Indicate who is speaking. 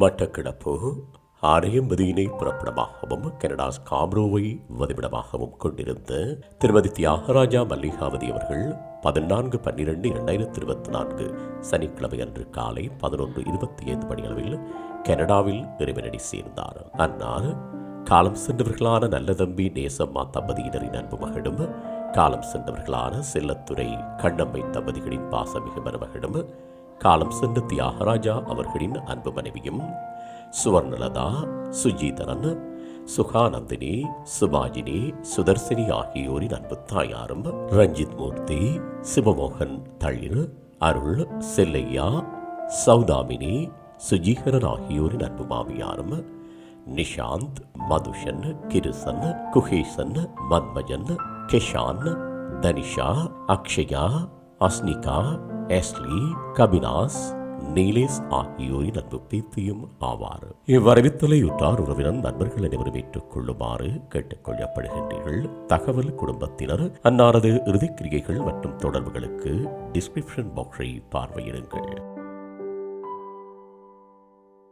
Speaker 1: மட்டக்கிடப்பு. அரையம்பதியினை புறப்படமாகவும் Canada ஸ்காப்ரோவை வதிவிடமாகவும் கொண்டிருந்த திருமதி தியாகராஜா மல்லிகாவதி அவர்கள் பதினான்கு பன்னிரெண்டு இரண்டாயிரத்தி இருபத்தி நான்கு சனிக்கிழமை அன்று காலை பதினொன்று இருபத்தி ஐந்து மணியளவில் கனடாவில் இறைவனடி சேர்ந்தார். அன்னார் காலம் சென்றவர்களான நல்லதம்பி நேசம்மா தம்பதியினரின் அன்பு மகளும் காலம் சென்றவர்களான செல்லத்துறை கண்ணம்மை தம்பதிகளின் பாசமிகு மருமகளும் காலம் சென்ற தியாகராஜா அவர்களின் அன்பு மனைவியும் சுவர்ணலதா சுஜீதரன் சுகானந்தினி சுபாஜினி சுதர்சினி ஆகியோரின் அன்பு தாயாரும் ரஞ்சித் மூர்த்தி சிவமோகன் தளிர் அருள் செல்லையா சௌதாமினி சுஜீகரன் ஆகியோரின் அன்பு மாமியாரும் நிஷாந்த் மதுஷன் கிருசன் குஹேசன் மத்மஜன் கிஷான் தனிஷா அக்ஷயா அஸ்னிகா எஸ்லி கபினாஸ் நீலேஷ் ஆகியோரின் அன்பு பேத்தியும் ஆவார். இவ்வரவித்தலையுற்றார் உறவினர் நண்பர்கள் அனைவரும் ஏற்றுக் கொள்ளுமாறு தகவல் குடும்பத்தினர் அன்னாரது இறுதிக்கிரிகைகள் மற்றும் தொடர்புகளுக்கு டிஸ்கிரிப்ஷன் பாக்ஸை பார்வையிடுங்கள்.